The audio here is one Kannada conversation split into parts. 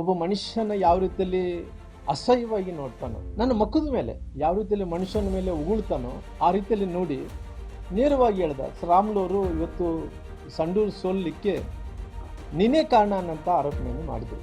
ಒಬ್ಬ ಮನುಷ್ಯನ ಯಾವ ರೀತಿಯಲ್ಲಿ ಅಸಹ್ಯವಾಗಿ ನೋಡ್ತಾನೋ, ನನ್ನ ಮಕ್ಕದ ಮೇಲೆ ಯಾವ ರೀತಿಯಲ್ಲಿ ಮನುಷ್ಯನ ಮೇಲೆ ಉಗುಳ್ತಾನೋ ಆ ರೀತಿಯಲ್ಲಿ ನೋಡಿ ನೇರವಾಗಿ ಹೇಳ್ದ ಶ್ರಾಮ್ಲವರು ಇವತ್ತು ಸಂಡೂರು ಸೋಲಿಕ್ಕೆ ನೀನೇ ಕಾರಣ ಅನ್ನಂಥ ಆರೋಪಣೆಯನ್ನು ಮಾಡಿದರು.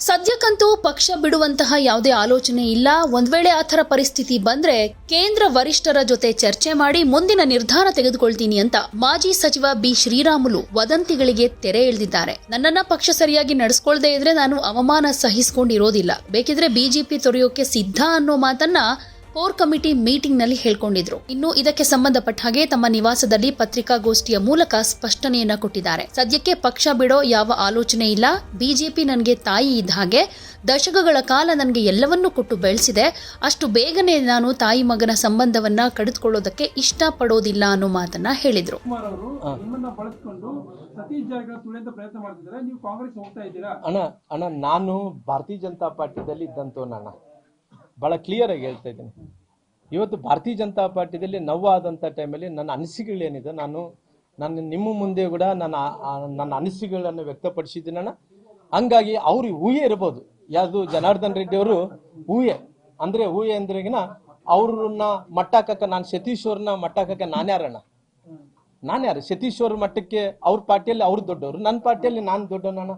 ಸದ್ಯಕ್ಕಂತೂ ಪಕ್ಷ ಬಿಡುವಂತಹ ಯಾವುದೇ ಆಲೋಚನೆ ಇಲ್ಲ. ಒಂದು ವೇಳೆ ಆ ಥರ ಪರಿಸ್ಥಿತಿ ಬಂದ್ರೆ ಕೇಂದ್ರ ವರಿಷ್ಠರ ಜೊತೆ ಚರ್ಚೆ ಮಾಡಿ ಮುಂದಿನ ನಿರ್ಧಾರ ತೆಗೆದುಕೊಳ್ತೀನಿ ಅಂತ ಮಾಜಿ ಸಚಿವ ಬಿ ಶ್ರೀರಾಮುಲು ವದಂತಿಗಳಿಗೆ ತೆರೆ ಎಳೆದಿದ್ದಾರೆ. ನನ್ನನ್ನ ಪಕ್ಷ ಸರಿಯಾಗಿ ನಡೆಸ್ಕೊಳ್ದೇ ಇದ್ರೆ ನಾನು ಅವಮಾನ ಸಹಿಸಿಕೊಂಡಿರೋದಿಲ್ಲ. ಬೇಕಿದ್ರೆ ಬಿಜೆಪಿ ತೊರೆಯೋಕೆ ಸಿದ್ಧ ಅನ್ನೋ ಮಾತನ್ನ ಕೋರ್ ಕಮಿಟಿ ಮೀಟಿಂಗ್ನಲ್ಲಿ ಹೇಳ್ಕೊಂಡಿದ್ರು. ಇನ್ನು ಇದಕ್ಕೆ ಸಂಬಂಧಪಟ್ಟ ಹಾಗೆ ತಮ್ಮ ನಿವಾಸದಲ್ಲಿ ಪತ್ರಿಕಾಗೋಷ್ಠಿಯ ಮೂಲಕ ಸ್ಪಷ್ಟನೆಯನ್ನ ಕೊಟ್ಟಿದ್ದಾರೆ. ಸದ್ಯಕ್ಕೆ ಪಕ್ಷ ಬಿಡೋ ಯಾವ ಆಲೋಚನೆ ಇಲ್ಲ. ಬಿಜೆಪಿ ನನಗೆ ತಾಯಿ ಇದ್ದ ಹಾಗೆ ದಶಕಗಳ ಕಾಲ ನನಗೆ ಎಲ್ಲವನ್ನೂ ಕೊಟ್ಟು ಬೆಳೆಸಿದೆ. ಅಷ್ಟು ಬೇಗನೆ ನಾನು ತಾಯಿ ಮಗನ ಸಂಬಂಧವನ್ನ ಕಡಿದುಕೊಳ್ಳೋದಕ್ಕೆ ಇಷ್ಟಪಡೋದಿಲ್ಲ ಅನ್ನೋ ಮಾತನ್ನ ಹೇಳಿದ್ರು. ಕುಮಾರ್ ಅವರು ನಿಮ್ಮನ್ನ ಬಳಸ್ಕೊಂಡು ಸತೀಶ್ ಜಾರಕಿಹೊಳಿ ಪ್ರಯತ್ನ ಮಾಡ್ತಿದ್ದಾರೆ. ನೀವು ಕಾಂಗ್ರೆಸ್ ಹೋಗ್ತಾ ಇದ್ದೀರಾ? ಅಣ್ಣ ಅಣ್ಣ ನಾನು ಭಾರತೀಯ ಜನತಾ ಪಾರ್ಟಿದಲ್ಲಿ ಇದ್ದಂಥವನಣ್ಣ ಭಾಳ ಕ್ಲಿಯರ್ ಆಗಿ ಹೇಳ್ತಾ ಇದ್ದೀನಿ. ಇವತ್ತು ಭಾರತೀಯ ಜನತಾ ಪಾರ್ಟಿದಲ್ಲಿ ನೋವಾದಂಥ ಟೈಮಲ್ಲಿ ನನ್ನ ಅನಿಸಿಕೆಗಳೇನಿದೆ ನಾನು ನನ್ನ ನಿಮ್ಮ ಮುಂದೆ ಕೂಡ ನನ್ನ ನನ್ನ ಅನಿಸಿಕೆಗಳನ್ನು ವ್ಯಕ್ತಪಡಿಸಿದ್ದೀನಣ್ಣ ಹಂಗಾಗಿ ಅವ್ರಿಗೆ ಊಹೆ ಇರ್ಬೋದು. ಯಾವುದು ಜನಾರ್ದನ್ ರೆಡ್ಡಿ ಅವರು ಊಹೆ. ಅಂದರೆ ಊಹೆ ಅಂದ್ರೆಗಿನ ಅವ್ರನ್ನ ಮಟ್ಟ ಹಾಕಕ್ಕೆ ನಾನು ಸತೀಶ್ವರನ್ನ ಮಟ್ಟ ಹಾಕಕ್ಕೆ ನಾನ್ಯಾರಣ್ಣ ನಾನು ಯಾರು? ಸತೀಶ್ ಅವ್ರ ಮಟ್ಟಕ್ಕೆ ಅವ್ರ ಪಾರ್ಟಿಯಲ್ಲಿ ಅವ್ರು ದೊಡ್ಡವರು. ನನ್ನ ಪಾರ್ಟಿಯಲ್ಲಿ ನಾನು ದೊಡ್ಡವನಣ್ಣ.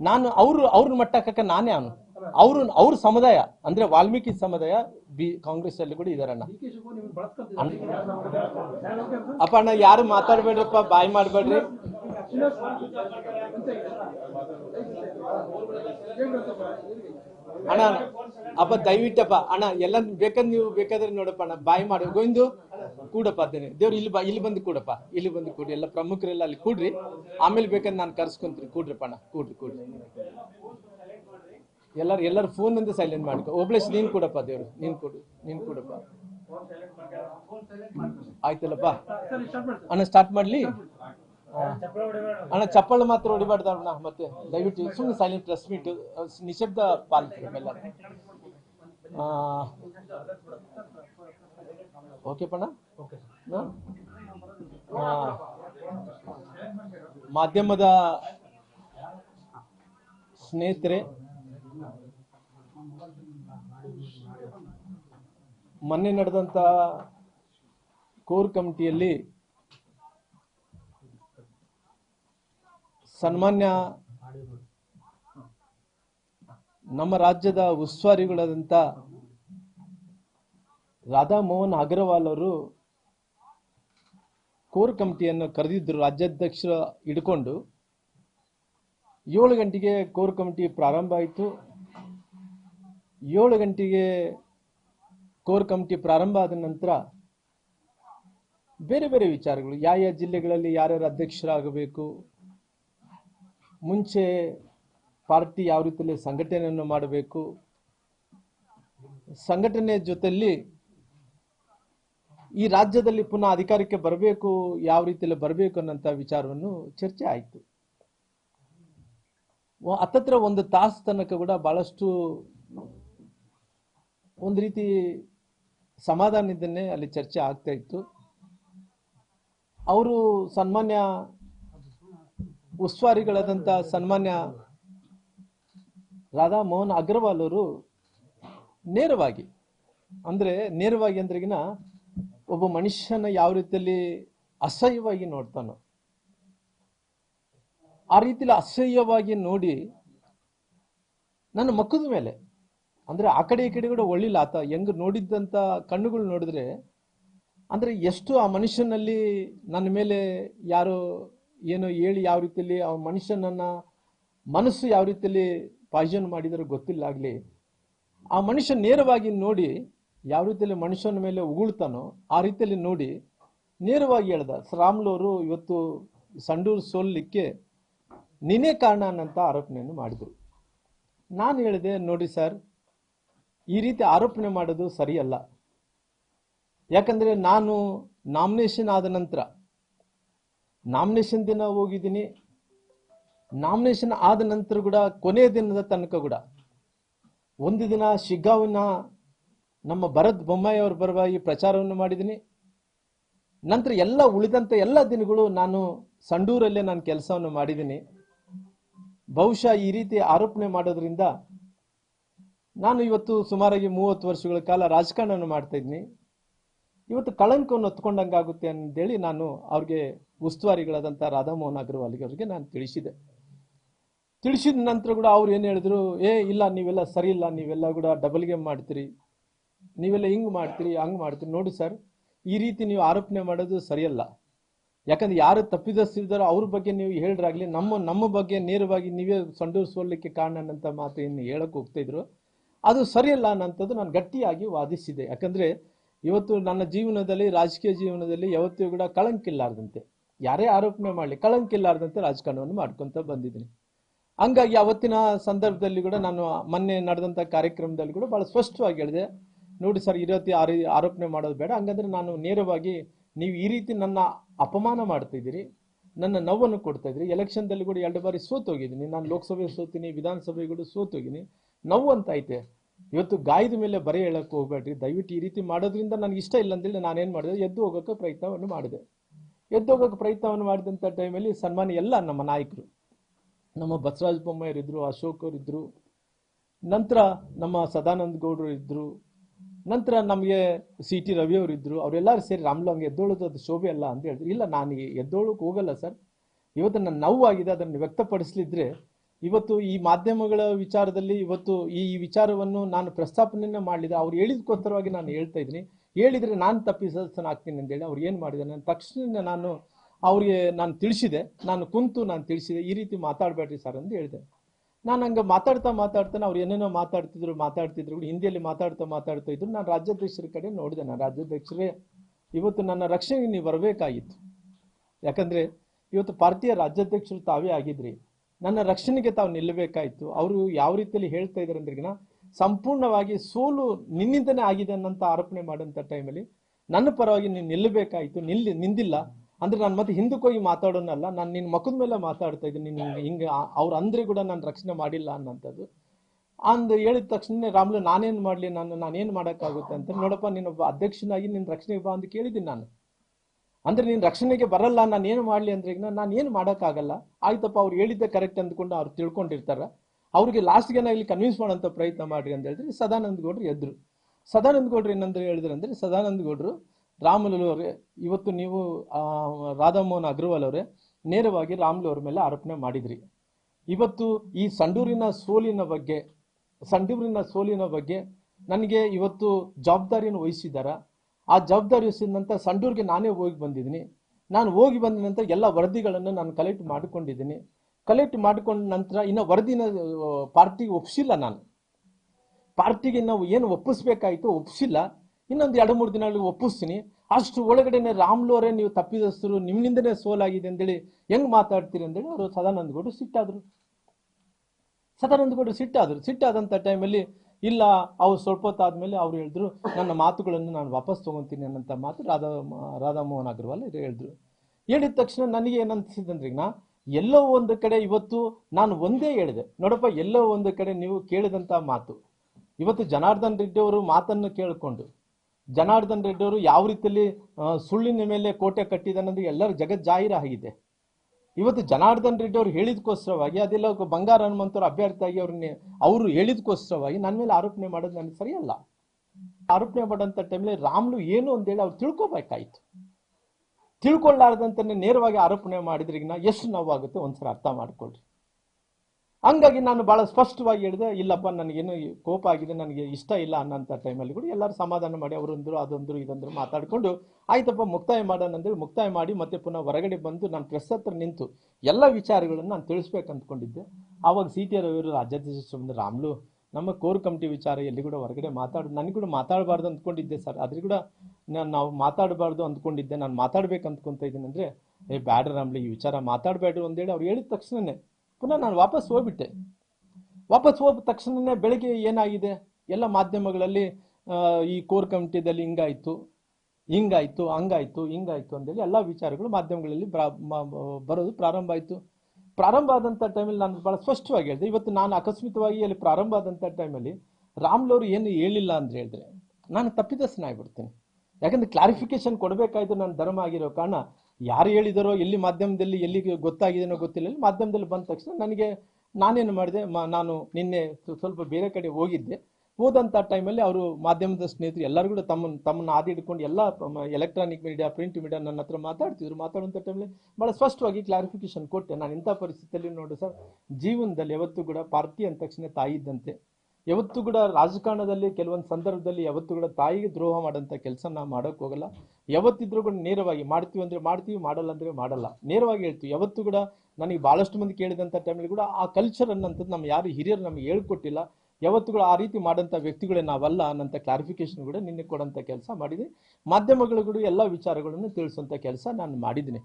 ನಾನು ಅವರು, ಅವ್ರ ಮಟ್ಟ ಹಾಕಕ್ಕೆ ನಾನೇ ಅವನು ಅವರು ಅವ್ರ ಸಮುದಾಯ ಅಂದ್ರೆ ವಾಲ್ಮೀಕಿ ಸಮುದಾಯ ಬಿ ಕಾಂಗ್ರೆಸ್ ಅಲ್ಲಿ ಕೂಡ ಇದಾರಣ್ಣ ಅಪ್ಪ ಅಣ್ಣ ಯಾರು ಮಾತಾಡ್ಬೇಡ್ರಪ್ಪ ಬಾಯ್ ಮಾಡ್ಬೇಡ್ರಿ. ಅಣ್ಣ ಅಪ್ಪ ದಯವಿಟ್ಟಪ್ಪ ಅಣ್ಣ ಎಲ್ಲ ಬೇಕಾದ್ರೆ ನೀವು ಬೇಕಾದ್ರೆ ನೋಡಪ್ಪ ಅಣ್ಣ ಬಾಯ್ ಮಾಡಿ ಗೋವಿಂದು ಕೂಡಪ್ಪ ಅದೇನೆ. ದೇವ್ರು ಇಲ್ಲಿ ಬಾ ಇಲ್ಲಿ ಬಂದು ಕೂಡಪ್ಪ ಇಲ್ಲಿ ಬಂದು ಕೂಡ್ರಿ ಎಲ್ಲ ಪ್ರಮುಖರೆಲ್ಲ ಅಲ್ಲಿ ಕೂಡ್ರಿ. ಆಮೇಲೆ ಬೇಕಾದ್ರೆ ನಾನು ಕರ್ಸ್ಕೊಂತೀನಿ ಕೂಡ್ರಪ್ಪ ಅಣ್ಣ ಕೂಡ್ರಿ ಕೂಡ್ರಿ. ಎಲ್ಲರೂ ಎಲ್ಲರೂ ಫೋನ್ ಇಂದ ಸೈಲೆಂಟ್ ಮಾಡ್ಕೊ. ಒಬ್ಲೇಶ್ ನೀನ್ ಕೊಡಪ್ಪ ದೇವ್ರು. ನೀನ್ ಕೊಡು. ನೀನ್ ಕೊಡಪ್ಪ. ಆಯ್ತಲ್ಲಪ್ಪ? ಅಣ್ಣ ಸ್ಟಾರ್ಟ್ ಮಾಡ್ಲಿ? ಅಣ್ಣ ಚಪ್ಪಳ ಮಾತ್ರ ಹೊಡಿಬಾರ್ದು ಅಣ್ಣ, ಮತ್ತೆ ದಯವಿಟ್ಟು ಸುಮ್ಮನೆ ಸೈಲೆಂಟ್ ಪ್ರೆಸ್ ಮೀಟ್ ನಿಶಬ್ದ ಪಾಲಿಸಿ ಎಲ್ಲ. ಮಾಧ್ಯಮದ ಸ್ನೇಹಿತರೆ ಮೊನ್ನೆ ನಡೆದಂತ ಕೋರ್ ಕಮಿಟಿಯಲ್ಲಿ ಸನ್ಮಾನ್ಯ ನಮ್ಮ ರಾಜ್ಯದ ಉಸ್ತುವಾರಿಗಳಾದಂಥ ರಾಧಾ ಮೋಹನ್ ಅಗರ್ವಾಲ್ ಅವರು ಕೋರ್ ಕಮಿಟಿಯನ್ನು ಕರೆದಿದ್ದರು ರಾಜ್ಯಾಧ್ಯಕ್ಷರ ಹಿಡ್ಕೊಂಡು ಏಳು ಗಂಟೆಗೆ ಕೋರ್ ಕಮಿಟಿ ಪ್ರಾರಂಭ ಆಯಿತು. ಏಳು ಗಂಟೆಗೆ ಕೋರ್ ಕಮಿಟಿ ಪ್ರಾರಂಭ ಆದ ನಂತರ ಬೇರೆ ಬೇರೆ ವಿಚಾರಗಳು, ಯಾವ ಯಾವ ಜಿಲ್ಲೆಗಳಲ್ಲಿ ಯಾರ್ಯಾರು ಅಧ್ಯಕ್ಷರಾಗಬೇಕು, ಮುಂಚೆ ಪಾರ್ಟಿ ಯಾವ ರೀತಿಯಲ್ಲಿ ಸಂಘಟನೆಯನ್ನು ಮಾಡಬೇಕು, ಸಂಘಟನೆ ಜೊತೆಯಲ್ಲಿ ಈ ರಾಜ್ಯದಲ್ಲಿ ಪುನಃ ಅಧಿಕಾರಕ್ಕೆ ಬರಬೇಕು, ಯಾವ ರೀತಿಯಲ್ಲಿ ಬರಬೇಕು ಅನ್ನೋಂಥ ವಿಚಾರವನ್ನು ಚರ್ಚೆ ಆಯಿತು. ಹತ್ತತ್ರ ಒಂದು ತಾಸು ತನಕ ಕೂಡ ಬಹಳಷ್ಟು ಒಂದು ರೀತಿ ಸಮಾಧಾನದಿಂದನೇ ಅಲ್ಲಿ ಚರ್ಚೆ ಆಗ್ತಾ ಇತ್ತು. ಅವರು ಸನ್ಮಾನ್ಯ ಉಸ್ತುವಾರಿಗಳಾದಂಥ ಸನ್ಮಾನ್ಯ ರಾಧಾ ಮೋಹನ್ ಅಗ್ರವಾಲ್ ಅವರು ನೇರವಾಗಿ, ಅಂದ್ರೆ ನೇರವಾಗಿ ಅಂದ್ರೆಗಿನ ಒಬ್ಬ ಮನುಷ್ಯನ ಯಾವ ರೀತಿಯಲ್ಲಿ ಅಸಹ್ಯವಾಗಿ ನೋಡ್ತಾನೋ, ಆ ರೀತಿಯಲ್ಲಿ ಅಸಹ್ಯವಾಗಿ ನೋಡಿ ನನ್ನ ಮಕ್ಕದ ಮೇಲೆ ಅಂದ್ರೆ ಆ ಕಡೆ ಈ ಕಡೆ ಕೂಡ ಒಳ್ಳಿಲ್ಲ. ಆತ ಹೆಂಗ್ ನೋಡಿದ್ದಂತ ಕಣ್ಣುಗಳು ನೋಡಿದ್ರೆ, ಅಂದ್ರೆ ಎಷ್ಟು ಆ ಮನುಷ್ಯನಲ್ಲಿ ನನ್ನ ಮೇಲೆ ಯಾರು ಏನೋ ಹೇಳಿ ಯಾವ ರೀತಿಯಲ್ಲಿ ಆ ಮನುಷ್ಯನನ್ನ ಮನಸ್ಸು ಯಾವ ರೀತಿಯಲ್ಲಿ ಪಾಯ್ಸನ್ ಮಾಡಿದರೆ ಗೊತ್ತಿಲ್ಲ ಆಗ್ಲಿ. ಆ ಮನುಷ್ಯ ನೇರವಾಗಿ ನೋಡಿ ಯಾವ ರೀತಿಯಲ್ಲಿ ಮನುಷ್ಯನ ಮೇಲೆ ಉಗುಳ್ತಾನೋ ಆ ರೀತಿಯಲ್ಲಿ ನೋಡಿ ನೇರವಾಗಿ ಹೇಳ್ದ ಶ್ರಾಮ್ಲವರು ಇವತ್ತು ಸಂಡೂರು ಸೋಲ್ಲಿಕ್ಕೆ ನೀನೇ ಕಾರಣ ಅನ್ನಂತ ಆರೋಪಣೆಯನ್ನು ಮಾಡಿದರು. ನಾನು ಹೇಳಿದೆ, ನೋಡಿ ಸರ್ ಈ ರೀತಿ ಆರೋಪಣೆ ಮಾಡೋದು ಸರಿಯಲ್ಲ. ಯಾಕಂದರೆ ನಾನು ನಾಮಿನೇಷನ್ ಆದ ನಂತರ ನಾಮಿನೇಷನ್ ದಿನ ಹೋಗಿದ್ದೀನಿ. ನಾಮಿನೇಷನ್ ಆದ ನಂತರ ಕೂಡ, ಕೊನೆಯ ದಿನದ ತನಕ ಕೂಡ, ಒಂದು ದಿನ ಶಿಗ್ಗಾವಿನ ನಮ್ಮ ಭರತ್ ಬೊಮ್ಮಾಯಿ ಬರುವ ಪರವಾಗಿ ಪ್ರಚಾರವನ್ನು ಮಾಡಿದ್ದೀನಿ. ನಂತರ ಎಲ್ಲ ಉಳಿದಂಥ ಎಲ್ಲ ದಿನಗಳು ನಾನು ಸಂಡೂರಲ್ಲೇ ನಾನು ಕೆಲಸವನ್ನು ಮಾಡಿದ್ದೀನಿ. ಬಹುಶಃ ಈ ರೀತಿ ಆರೋಪಣೆ ಮಾಡೋದ್ರಿಂದ ನಾನು ಇವತ್ತು ಸುಮಾರಾಗಿ ಮೂವತ್ತು ವರ್ಷಗಳ ಕಾಲ ರಾಜಕಾರಣವನ್ನು ಮಾಡ್ತಾ ಇದ್ದೀನಿ ಇವತ್ತು ಕಳಂಕವನ್ನು ಹೊತ್ಕೊಂಡಂಗಾಗುತ್ತೆ ಅಂತೇಳಿ ನಾನು ಅವ್ರಿಗೆ ಉಸ್ತುವಾರಿಗಳಾದಂಥ ರಾಧಾಮೋಹನ್ ಅಗರ್ವಾಲ್ಗೆ ಅವ್ರಿಗೆ ನಾನು ತಿಳಿಸಿದೆ. ತಿಳಿಸಿದ ನಂತರ ಕೂಡ ಅವ್ರು ಏನು ಹೇಳಿದ್ರು, ಏ, ಇಲ್ಲ, ನೀವೆಲ್ಲ ಸರಿ ಇಲ್ಲ, ನೀವೆಲ್ಲ ಕೂಡ ಡಬಲ್ ಗೇಮ್ ಮಾಡ್ತೀರಿ. ನೀವೆಲ್ಲ ಹಿಂಗೆ ಮಾಡ್ತೀರಿ, ಹಂಗೆ ಮಾಡ್ತೀರಿ. ನೋಡಿ ಸರ್, ಈ ರೀತಿ ನೀವು ಆರೋಪಣೆ ಮಾಡೋದು ಸರಿಯಲ್ಲ. ಯಾಕಂದ್ರೆ ಯಾರು ತಪ್ಪಿದಸ್ತಿದ್ದಾರೋ ಅವ್ರ ಬಗ್ಗೆ ನೀವು ಹೇಳ್ರಾಗ್ಲಿ, ನಮ್ಮ ನಮ್ಮ ಬಗ್ಗೆ ನೇರವಾಗಿ ನೀವೇ ಸಂಡೂರು ಸೋಲಿಕ್ಕೆ ಕಾರಣ ಅಂತ ಮಾತು ಏನು ಹೇಳಕ್ ಹೋಗ್ತಾ ಇದ್ರು. ಅದು ಸರಿಯಲ್ಲ ಅನ್ನೋಂಥದ್ದು ನಾನು ಗಟ್ಟಿಯಾಗಿ ವಾದಿಸಿದೆ. ಯಾಕಂದರೆ ಇವತ್ತು ನನ್ನ ಜೀವನದಲ್ಲಿ, ರಾಜಕೀಯ ಜೀವನದಲ್ಲಿ ಯಾವತ್ತೂ ಕೂಡ ಕಳಂಕಿಲ್ಲಾರ್ದಂತೆ, ಯಾರೇ ಆರೋಪಣೆ ಮಾಡಲಿ ಕಳಂಕಿಲ್ಲಾರ್ದಂತೆ ರಾಜಕಾರಣವನ್ನು ಮಾಡ್ಕೊತ ಬಂದಿದ್ದೀನಿ. ಹಂಗಾಗಿ ಅವತ್ತಿನ ಸಂದರ್ಭದಲ್ಲಿ ಕೂಡ ನಾನು ಮೊನ್ನೆ ನಡೆದಂಥ ಕಾರ್ಯಕ್ರಮದಲ್ಲಿ ಕೂಡ ಭಾಳ ಸ್ಪಷ್ಟವಾಗಿ ಹೇಳಿದೆ, ನೋಡಿ ಸರ್ ಈ ರೀತಿ ಆರಿ- ಆರೋಪಣೆ ಮಾಡೋದು ಬೇಡ. ಹಂಗಂದ್ರೆ ನಾನು ನೇರವಾಗಿ ನೀವು ಈ ರೀತಿ ನನ್ನ ಅಪಮಾನ ಮಾಡ್ತಿದ್ದೀರಿ ನನ್ನ ನೋವನ್ನು ಕೊಡ್ತಾ ಎಲೆಕ್ಷನ್ದಲ್ಲಿ ಕೂಡ ಎರಡು ಬಾರಿ ಸೋತೋಗಿದ್ದೀನಿ. ನಾನು ಲೋಕಸಭೆ ಸೋತೀನಿ ವಿಧಾನಸಭೆ ಕೂಡ ಸೋತೋಗಿನಿ ನೋವು ಅಂತ ಐತೆ. ಇವತ್ತು ಗಾಯದ ಮೇಲೆ ಬರೆ ಹೇಳಕ್ಕೆ ಹೋಗ್ಬೇಡ್ರಿ. ದಯವಿಟ್ಟು ಈ ರೀತಿ ಮಾಡೋದ್ರಿಂದ ನನಗೆ ಇಷ್ಟ ಇಲ್ಲ ಅಂತೇಳಿ ನಾನೇನು ಮಾಡಿದೆ? ಎದ್ದು ಹೋಗೋಕೆ ಪ್ರಯತ್ನವನ್ನು ಮಾಡಿದೆ. ಎದ್ದು ಹೋಗೋಕೆ ಪ್ರಯತ್ನವನ್ನು ಮಾಡಿದಂಥ ಟೈಮಲ್ಲಿ ಸನ್ಮಾನ ಎಲ್ಲ ನಮ್ಮ ನಾಯಕರು, ನಮ್ಮ ಬಸವರಾಜ ಬೊಮ್ಮಾಯರಿದ್ರು ಅಶೋಕ್ ಅವರಿದ್ರು ನಂತರ ನಮ್ಮ ಸದಾನಂದ ಗೌಡರು ಇದ್ದರು ನಂತರ ನಮಗೆ ಸಿ ಟಿ ರವಿ ಅವರು ಇದ್ರು, ಅವರೆಲ್ಲರೂ ಸೇರಿ ರಾಮ್ಲು ಹಂಗೆ ಎದ್ದೋಳೋದು ಅದು ಶೋಭೆ ಅಲ್ಲ ಅಂತ ಹೇಳಿದ್ರು. ಇಲ್ಲ, ನಾನು ಎದ್ದೋಳಕ್ಕೆ ಹೋಗಲ್ಲ ಸರ್. ಇವತ್ತು ನನ್ನ ನೋವಾಗಿದೆ ಅದನ್ನು ವ್ಯಕ್ತಪಡಿಸಲಿದ್ರೆ ಇವತ್ತು ಈ ಮಾಧ್ಯಮಗಳ ವಿಚಾರದಲ್ಲಿ ಇವತ್ತು ಈ ವಿಚಾರವನ್ನು ನಾನು ಪ್ರಸ್ತಾಪನೆಯನ್ನ ಮಾಡಿದೆ ಅವ್ರು ಹೇಳಿದಕ್ಕೋಸ್ಕರವಾಗಿ ನಾನು ಹೇಳ್ತಾ ಇದ್ದೀನಿ. ಹೇಳಿದ್ರೆ ನಾನು ತಪ್ಪಿಸಲಾಗ್ತೀನಿ ಅಂತೇಳಿ ಅವ್ರು ಏನು ಮಾಡಿದ್ದಾರೆ ನಾನು ತಕ್ಷಣ ನಾನು ಅವ್ರಿಗೆ ನಾನು ತಿಳಿಸಿದೆ. ನಾನು ಕುಂತು ನಾನು ತಿಳಿಸಿದೆ. ಈ ರೀತಿ ಮಾತಾಡಬೇಡ್ರಿ ಸರ್ ಅಂತ ಹೇಳಿದೆ. ನಾನು ಹಂಗೆ ಮಾತಾಡ್ತಾ ಮಾತಾಡ್ತಾನೆ ಅವ್ರು ಏನೇನೋ ಮಾತಾಡ್ತಿದ್ರು ಮಾತಾಡ್ತಿದ್ರು ಹಿಂದಿಯಲ್ಲಿ ಮಾತಾಡ್ತಾ ಮಾತಾಡ್ತಾ ಇದ್ರು. ನಾನು ರಾಜ್ಯಾಧ್ಯಕ್ಷರ ಕಡೆ ನೋಡಿದೆ. ನಾನು ರಾಜ್ಯಾಧ್ಯಕ್ಷರೇ ಇವತ್ತು ನನ್ನ ರಕ್ಷಣೆಗೆ ನೀವು ಬರಬೇಕಾಗಿತ್ತು. ಯಾಕಂದ್ರೆ ಇವತ್ತು ಪಾರ್ಟಿಯ ರಾಜ್ಯಾಧ್ಯಕ್ಷರು ತಾವೇ ಆಗಿದ್ರಿ. ನನ್ನ ರಕ್ಷಣೆಗೆ ತಾವು ನಿಲ್ಲಬೇಕಾಯ್ತು. ಅವರು ಯಾವ ರೀತಿಯಲ್ಲಿ ಹೇಳ್ತಾ ಇದ್ದಾರೆ ಅಂದ್ರಿಗಿನ ಸಂಪೂರ್ಣವಾಗಿ ಸೋಲು ನಿನ್ನಿಂದನೇ ಆಗಿದೆ ಅನ್ನಂತ ಆರೋಪಣೆ ಮಾಡುವಂತ ಟೈಮಲ್ಲಿ ನನ್ನ ಪರವಾಗಿ ನೀನು ನಿಲ್ಲಬೇಕಾಯ್ತು, ನಿಲ್ಲಿ, ನಿಂದಿಲ್ಲ. ಅಂದ್ರೆ ನಾನು ಮತ್ತೆ ಹಿಂದಕ್ಕೆ ಹೋಗಿ ಮಾತಾಡೋನಲ್ಲ, ನಾನು ನಿನ್ನ ಮಕ್ಕದ ಮೇಲೆ ಮಾತಾಡ್ತಾ ಇದ್ದೀನಿ, ನೀನು ಹಿಂಗೆ ಅವ್ರ ಅವ್ರು ಅಂದ್ರೆ ಕೂಡ ನಾನು ರಕ್ಷಣೆ ಮಾಡಿಲ್ಲ ಅನ್ನೋಂಥದ್ದು. ಅಂದ್ ಹೇಳಿದ ತಕ್ಷಣ ರಾಮ್ಲು, ನಾನೇನು ಮಾಡಲಿ, ನಾನು, ನಾನೇನು ಮಾಡೋಕ್ಕಾಗುತ್ತೆ ಅಂತ. ನೋಡಪ್ಪ, ನೀನೊಬ್ಬ ಅಧ್ಯಕ್ಷನಾಗಿ ನಿನ್ನ ರಕ್ಷಣೆಗೆ ಬಾ ಅಂತ ಕೇಳಿದ್ದೀನಿ ನಾನು. ಅಂದ್ರೆ ನೀನು ರಕ್ಷಣೆಗೆ ಬರಲ್ಲ, ನಾನು ಏನು ಮಾಡಲಿ ಅಂದ್ರೆ ಈಗ ನಾನು ಏನು ಮಾಡೋಕ್ಕಾಗಲ್ಲ. ಆಯ್ತಪ್ಪ, ಅವ್ರು ಹೇಳಿದ್ದೆ ಕರೆಕ್ಟ್ ಅಂದ್ಕೊಂಡು ಅವ್ರು ತಿಳ್ಕೊಂಡಿರ್ತಾರ. ಅವ್ರಿಗೆ ಲಾಸ್ಟ್ಗೆ ಇಲ್ಲಿ ಕನ್ವಿನ್ಸ್ ಮಾಡೋಂಥ ಪ್ರಯತ್ನ ಮಾಡ್ರಿ ಅಂತ ಹೇಳಿದ್ರೆ ಸದಾನಂದ ಗೌಡ್ರು ಎದ್ರು. ಸದಾನಂದ ಗೌಡ್ರು ಏನಂದ್ರೆ ಹೇಳಿದ್ರು ಅಂದ್ರೆ ಸದಾನಂದ ಗೌಡ್ರು ರಾಮುಲು ಅವರೇ, ಇವತ್ತು ನೀವು ರಾಧಾಮೋಹನ್ ಅಗ್ರವಾಲ್ ಅವರೇ, ನೇರವಾಗಿ ರಾಮ್ಲು ಅವ್ರ ಮೇಲೆ ಆರೋಪಣೆ ಮಾಡಿದ್ರಿ. ಇವತ್ತು ಈ ಸಂಡೂರಿನ ಸೋಲಿನ ಬಗ್ಗೆ, ಸಂಡೂರಿನ ಸೋಲಿನ ಬಗ್ಗೆ ನನಗೆ ಇವತ್ತು ಜವಾಬ್ದಾರಿಯನ್ನು ವಹಿಸಿದಾರ ಆ ಜವಾಬ್ದಾರಿ ವಹಿಸಿದ ಸಂಡೂರ್ಗೆ ನಾನೇ ಹೋಗಿ ಬಂದಿದ್ದೀನಿ. ನಾನು ಹೋಗಿ ಬಂದ ನಂತರ ಎಲ್ಲ ವರದಿಗಳನ್ನು ನಾನು ಕಲೆಕ್ಟ್ ಮಾಡಿಕೊಂಡಿದ್ದೀನಿ. ಕಲೆಕ್ಟ್ ಮಾಡಿಕೊಂಡ ನಂತರ ಇನ್ನು ವರದಿನ ಪಾರ್ಟಿಗೆ ಒಪ್ಪಿಸಿಲ್ಲ ನಾನು. ಪಾರ್ಟಿಗೆ ನಾವು ಏನು ಒಪ್ಪಿಸ್ಬೇಕಾಯ್ತು ಒಪ್ಪಿಸಿಲ್ಲ ಇನ್ನೊಂದು ಎರಡು ಮೂರು ದಿನಗಳಲ್ಲಿ ಒಪ್ಪಿಸ್ತೀನಿ. ಅಷ್ಟು ಒಳಗಡೆನೆ ರಾಮ್ಲೋರೇ ನೀವು ತಪ್ಪಿದಸ್ತರು ನಿಮ್ಮಿಂದನೇ ಸೋಲಾಗಿದೆ ಅಂತೇಳಿ ಹೆಂಗ್ ಮಾತಾಡ್ತೀರಿ ಅಂತೇಳಿ ಅವರು ಸದಾನಂದ ಗೌಡರು ಸಿಟ್ಟಾದ್ರು. ಸದಾನಂದ ಗೌಡರು ಸಿಟ್ಟಾದ್ರು. ಸಿಟ್ಟಾದಂಥ ಟೈಮಲ್ಲಿ ಇಲ್ಲ, ಅವ್ರು ಸ್ವಲ್ಪ ಹೊತ್ತಾದ್ಮೇಲೆ ಅವ್ರು ಹೇಳಿದ್ರು, ನನ್ನ ಮಾತುಗಳನ್ನು ನಾನು ವಾಪಸ್ ತಗೊಂತೀನಿ ಅನ್ನೋಂಥ ಮಾತು ರಾಧಾ ರಾಧಾಮೋಹನ್ ಅಗರ್ವಾಲ್ ಇದು ಹೇಳಿದ್ರು. ಹೇಳಿದ ತಕ್ಷಣ ನನಗೆ ಏನನ್ಸಿದಂದ್ರೆ ನಾ ಎಲ್ಲೋ ಒಂದು ಕಡೆ ಇವತ್ತು ನಾನು ಒಂದೇ ಹೇಳಿದೆ. ನೋಡಪ್ಪ, ಎಲ್ಲೋ ಒಂದು ಕಡೆ ನೀವು ಕೇಳಿದಂಥ ಮಾತು. ಇವತ್ತು ಜನಾರ್ದನ್ ರೆಡ್ಡಿ ಅವರು ಮಾತನ್ನು ಕೇಳಿಕೊಂಡು, ಜನಾರ್ದನ್ ರೆಡ್ಡಿ ಅವರು ಯಾವ ರೀತಿಯಲ್ಲಿ ಸುಳ್ಳಿನ ಮೇಲೆ ಕೋಟೆ ಕಟ್ಟಿದನ್ನೋದು ಎಲ್ಲರ ಜಗತ್ ಜಾಹೀರ ಆಗಿದೆ. ಇವತ್ತು ಜನಾರ್ದನ್ ರೆಡ್ಡಿ ಅವರು ಹೇಳಿದಕ್ಕೋಸ್ಕರವಾಗಿ ಅದೆಲ್ಲ ಬಂಗಾರ ಹನುಮಂತವ್ರ ಅಭ್ಯರ್ಥಿಯಾಗಿ ಅವ್ರನ್ನ ಅವರು ಹೇಳಿದಕ್ಕೋಸ್ಕರವಾಗಿ ನನ್ನ ಮೇಲೆ ಆರೋಪಣೆ ಮಾಡೋದು ನನಗೆ ಸರಿಯಲ್ಲ. ಆರೋಪಣೆ ಮಾಡೋಂಥ ಟೈಮ್ಲಿ ರಾಮ್ಲು ಏನು ಅಂತೇಳಿ ಅವ್ರು ತಿಳ್ಕೊಬೇಕಾಯ್ತು. ತಿಳ್ಕೊಳ್ಳಾರ್ದಂತ ನೇರವಾಗಿ ಆರೋಪಣೆ ಮಾಡಿದ್ರಿಗಿನ ಎಷ್ಟು ನೋವಾಗುತ್ತೆ ಒಂದ್ಸಲ ಅರ್ಥ ಮಾಡ್ಕೊಳ್ರಿ. ಹಂಗಾಗಿ ನಾನು ಬಹಳ ಸ್ಪಷ್ಟವಾಗಿ ಹೇಳಿದೆ, ಇಲ್ಲಪ್ಪ, ನನಗೇನು ಕೋಪ ಆಗಿದೆ, ನನಗೆ ಇಷ್ಟ ಇಲ್ಲ ಅನ್ನೋಂಥ ಟೈಮಲ್ಲಿ ಕೂಡ ಎಲ್ಲರೂ ಸಮಾಧಾನ ಮಾಡಿ, ಅವರೊಂದರು, ಅದೊಂದರು, ಇದೊಂದರು ಮಾತಾಡಿಕೊಂಡು, ಆಯ್ತಪ್ಪ, ಮುಕ್ತಾಯ ಮಾಡೋಣ ಅಂತೇಳಿ ಮುಕ್ತಾಯ ಮಾಡಿ, ಮತ್ತೆ ಪುನಃ ಹೊರಗಡೆ ಬಂದು ನಾನು ಪ್ರೆಸ್ ಹತ್ರ ನಿಂತು ಎಲ್ಲ ವಿಚಾರಗಳನ್ನು ನಾನು ತಿಳಿಸ್ಬೇಕು ಅಂದ್ಕೊಂಡಿದ್ದೆ. ಆವಾಗ ಸಿ ಟಿ ರವಿಯವರು ರಾಜ್ಯಾಧ್ಯಕ್ಷ ರಾಮ್ಲು, ನಮ್ಮ ಕೋರ್ ಕಮಿಟಿ ವಿಚಾರ ಎಲ್ಲಿ ಕೂಡ ಹೊರಗಡೆ ಮಾತಾಡೋದು ನನಗೆ ಕೂಡ ಮಾತಾಡಬಾರ್ದು ಅಂದ್ಕೊಂಡಿದ್ದೆ ಸರ್. ಆದರೆ ಕೂಡ ನಾನು ನಾವು ಮಾತಾಡಬಾರ್ದು ಅಂದ್ಕೊಂಡಿದ್ದೆ. ನಾನು ಮಾತಾಡ್ಬೇಕು ಅಂದ್ಕೊಂತ ಇದ್ದೀನಿ ಅಂದರೆ, ಏ ಬ್ಯಾಡ ರಾಮ್ಲಿ, ಈ ವಿಚಾರ ಮಾತಾಡಬೇಡ್ರಿ ಅಂತೇಳಿ ಅವ್ರು ಹೇಳಿದ ತಕ್ಷಣನೇ ಪುನಃ ನಾನು ವಾಪಸ್ ಹೋಗ್ಬಿಟ್ಟೆ. ವಾಪಸ್ ಹೋದ ತಕ್ಷಣನೇ ಬೆಳಗ್ಗೆ ಏನಾಗಿದೆ? ಎಲ್ಲ ಮಾಧ್ಯಮಗಳಲ್ಲಿ ಈ ಕೋರ್ ಕಮಿಟಿದಲ್ಲಿ ಹಿಂಗಾಯ್ತು ಹಿಂಗಾಯ್ತು, ಹಂಗಾಯ್ತು, ಹಿಂಗಾಯ್ತು ಅಂತೇಳಿ ಎಲ್ಲ ವಿಚಾರಗಳು ಮಾಧ್ಯಮಗಳಲ್ಲಿ ಬ್ರಾ- ಬರೋದು ಪ್ರಾರಂಭ ಆಯಿತು. ಪ್ರಾರಂಭ ಆದಂಥ ಟೈಮಲ್ಲಿ ನಾನು ಭಾಳ ಸ್ಪಷ್ಟವಾಗಿ ಹೇಳಿದೆ. ಇವತ್ತು ನಾನು ಅಕಸ್ಮಿತವಾಗಿ ಅಲ್ಲಿ ಪ್ರಾರಂಭ ಆದಂಥ ಟೈಮಲ್ಲಿ ರಾಮ್ಲವ್ರು ಏನು ಹೇಳಿಲ್ಲ ಅಂತ ಹೇಳಿದ್ರೆ ನಾನು ತಪ್ಪಿದಸ್ತನಾಗ್ಬಿಡ್ತೀನಿ ಯಾಕಂದ್ರೆ ಕ್ಲಾರಿಫಿಕೇಶನ್ ಕೊಡಬೇಕಾಯ್ತು ನಾನು ಧರ್ಮ ಆಗಿರೋ ಕಾರಣ. ಯಾರು ಹೇಳಿದಾರೋ, ಎಲ್ಲಿ ಮಾಧ್ಯಮದಲ್ಲಿ ಎಲ್ಲಿ ಗೊತ್ತಾಗಿದೆನೋ ಗೊತ್ತಿಲ್ಲ. ಮಾಧ್ಯಮದಲ್ಲಿ ಬಂದ ತಕ್ಷಣ ನನಗೆ ನಾನೇನು ಮಾಡಿದೆ ನಾನು ನಿನ್ನೆ ಸ್ವ- ಸ್ವಲ್ಪ ಬೇರೆ ಕಡೆ ಹೋಗಿದ್ದೆ. ಹೋದಂಥ ಟೈಮಲ್ಲಿ ಅವರು ಮಾಧ್ಯಮದ ಸ್ನೇಹಿತರು ಎಲ್ಲರೂ ಕೂಡ ತಮ್ಮನ್ನು ತಮ್ಮನ್ನು ಆದಿ ಹಿಡ್ಕೊಂಡು ಎಲ್ಲ ಎಲೆಕ್ಟ್ರಾನಿಕ್ ಮೀಡಿಯಾ, ಪ್ರಿಂಟ್ ಮೀಡಿಯಾ ನನ್ನ ಹತ್ರ ಮಾತಾಡ್ತಿದ್ರು. ಮಾತಾಡುವಂಥ ಟೈಮಲ್ಲಿ ಭಾಳ ಸ್ಪಷ್ಟವಾಗಿ ಕ್ಲಾರಿಫಿಕೇಶನ್ ಕೊಟ್ಟೆ. ನಾನು ಇಂಥ ಪರಿಸ್ಥಿತಿಯಲ್ಲಿ ನೋಡಿ ಸರ್, ಜೀವನದಲ್ಲಿ ಯಾವತ್ತೂ ಕೂಡ ಪಾರ್ಟಿ ಅಂದ ತಕ್ಷಣ ತಾಯಿ ಇದ್ದಂತೆ ಯಾವತ್ತೂ ಕೂಡ ರಾಜಕಾರಣದಲ್ಲಿ ಕೆಲವೊಂದು ಸಂದರ್ಭದಲ್ಲಿ ಯಾವತ್ತೂ ಕೂಡ ತಾಯಿಗೆ ದ್ರೋಹ ಮಾಡೋಂಥ ಕೆಲಸ ನಾವು ಮಾಡೋಕ್ಕೆ ಹೋಗಲ್ಲ. ಯಾವತ್ತಿದ್ರೂ ಕೂಡ ನೇರವಾಗಿ ಮಾಡ್ತೀವಿ ಅಂದರೆ ಮಾಡ್ತೀವಿ, ಮಾಡಲ್ಲ ಅಂದರೆ ಮಾಡಲ್ಲ. ನೇರವಾಗಿ ಹೇಳ್ತೀವಿ. ಯಾವತ್ತೂ ಕೂಡ ನನಗೆ ಭಾಳಷ್ಟು ಮಂದಿ ಕೇಳಿದಂಥ ಟೈಮಲ್ಲಿ ಕೂಡ ಆ ಕಲ್ಚರ್ ಅನ್ನೋಂಥದ್ದು ನಮ್ಮ ಯಾರು ಹಿರಿಯರು ನಮಗೆ ಹೇಳ್ಕೊಟ್ಟಿಲ್ಲ. ಯಾವತ್ತೂ ಕೂಡ ಆ ರೀತಿ ಮಾಡೋಂಥ ವ್ಯಕ್ತಿಗಳೇ ನಾವಲ್ಲ ಅನ್ನೋಂಥ ಕ್ಲಾರಿಫಿಕೇಶನ್ ಕೂಡ ನಿನ್ನೆ ಕೊಡೋಂಥ ಕೆಲಸ ಮಾಡಿದೆ. ಮಾಧ್ಯಮಗಳು ಕೂಡ ಎಲ್ಲ ವಿಚಾರಗಳನ್ನು ತಿಳಿಸುವಂಥ ಕೆಲಸ ನಾನು ಮಾಡಿದ್ದೀನಿ.